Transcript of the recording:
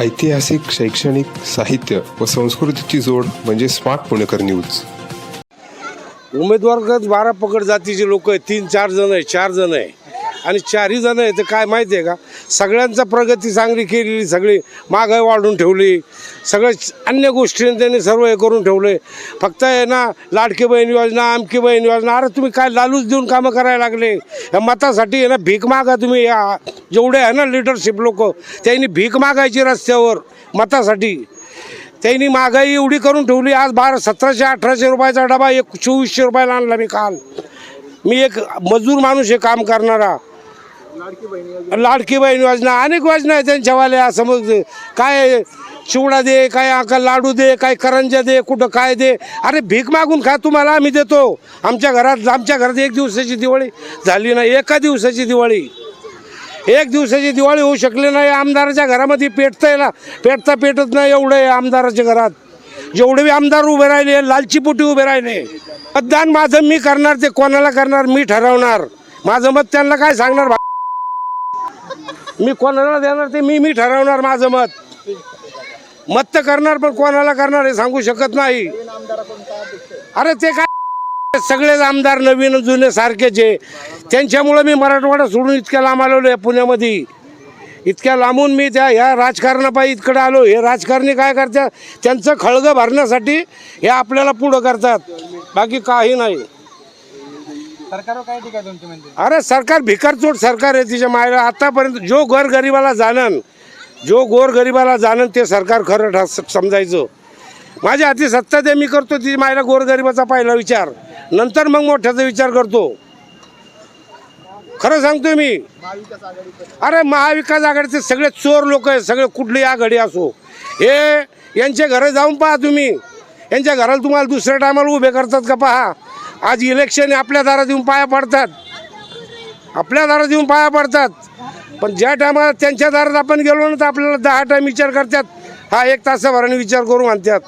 ऐतिहासिक शैक्षणिक साहित्य व संस्कृतीची जोड म्हणजे स्मार्ट पुणेकर न्यूज. उमेदवार बारा पकड जातीचे लोक आहेत. तीन चार जण आहे चार जण आहे आणि चारही जण आहे ते काय माहिती आहे का? सगळ्यांचा प्रगती चांगली केलेली सगळी महागाई वाढून ठेवली. सगळं अन्य गोष्टींनी त्यांनी सर्व हे करून ठेवले. फक्त आहे ना लाडकी बहीण योजना आमकी बहीण योजना अरे तुम्ही काय लालूच देऊन कामं करायला लागले? या मतासाठी आहे ना भीक मागा तुम्ही. या जेवढे आहे ना लिडरशिप लोक त्यांनी भीक मागायची रस्त्यावर मतासाठी. त्यांनी महागाई एवढी करून ठेवली आज बारा सतराशे अठराशे रुपयाचा डबा एक चोवीसशे रुपयाला आणला मी काल. मी एक मजूर माणूस आहे काम करणारा. लाडकी बहीण योजना अनेक योजना आहे त्यांच्यावाल्या समज काय चिवडा दे काय आका लाडू दे काय करंजा दे कुठं काय दे. अरे भीक मागून खा तुम्हाला आम्ही देतो. आमच्या घरात आमच्या घरात एक दिवसाची दिवाळी झाली नाही एका दिवसाची दिवाळी. एक दिवसाची दिवाळी होऊ शकली नाही आमदाराच्या घरामध्ये पेटतंय ना पेटता पेटत नाही एवढं आहे आमदाराच्या घरात. जेवढे बी आमदार उभे राहिले लालचीपोटी उभे राहिले. मतदान माझं मी करणार ते कोणाला करणार मी ठरवणार. माझं मत त्यांना काय सांगणार? मी कोणाला देणार ते? मी मी ठरवणार माझं मत. मत तर करणार पण कोणाला करणार हे सांगू शकत नाही. अरे ते काय? सगळेच आमदार नवीन जुने सारखेचे त्यांच्यामुळं मी मराठवाडा सोडून इतक्या लांब आलेलो आहे पुण्यामध्ये. इतक्या लांबून मी त्या ह्या राजकारणापायी इतकडे आलो. हे राजकारणी काय करतात? त्यांचं खळगं भरण्यासाठी हे आपल्याला पुढं करतात. बाकी काही नाही. सरकारवर काय टीका तुमची म्हणजे? अरे सरकार भिकारचोट सरकार आहे तिच्या मायला आतापर्यंत जो गोर गरिबाला जाणन जो गोर गरिबाला जाणन ते सरकार खरं ठा- समजायचं. माझ्या हाती सत्ता ते मी करतो ती मायला गोरगरिबाचा पहिला विचार. नंतर मग मोठ्याचा विचार करतो. खरं सांगतोय मी. अरे महाविकास आघाडीचे सगळे चोर लोक आहेत सगळे कुठली आघाडी असो. हे यांच्या घरी जाऊन पहा तुम्ही. यांच्या घराला तुम्हाला दुसऱ्या टायमाला उभे करतात का पहा. आज इलेक्शन आपल्या दारात येऊन पाया पडतात. आपल्या दारात येऊन पाया पडतात. पण ज्या टायमाला त्यांच्या दारात आपण गेलो ना तर आपल्याला दहा टाईम विचार करतात. हा एक तासाभराने विचार करू म्हणतात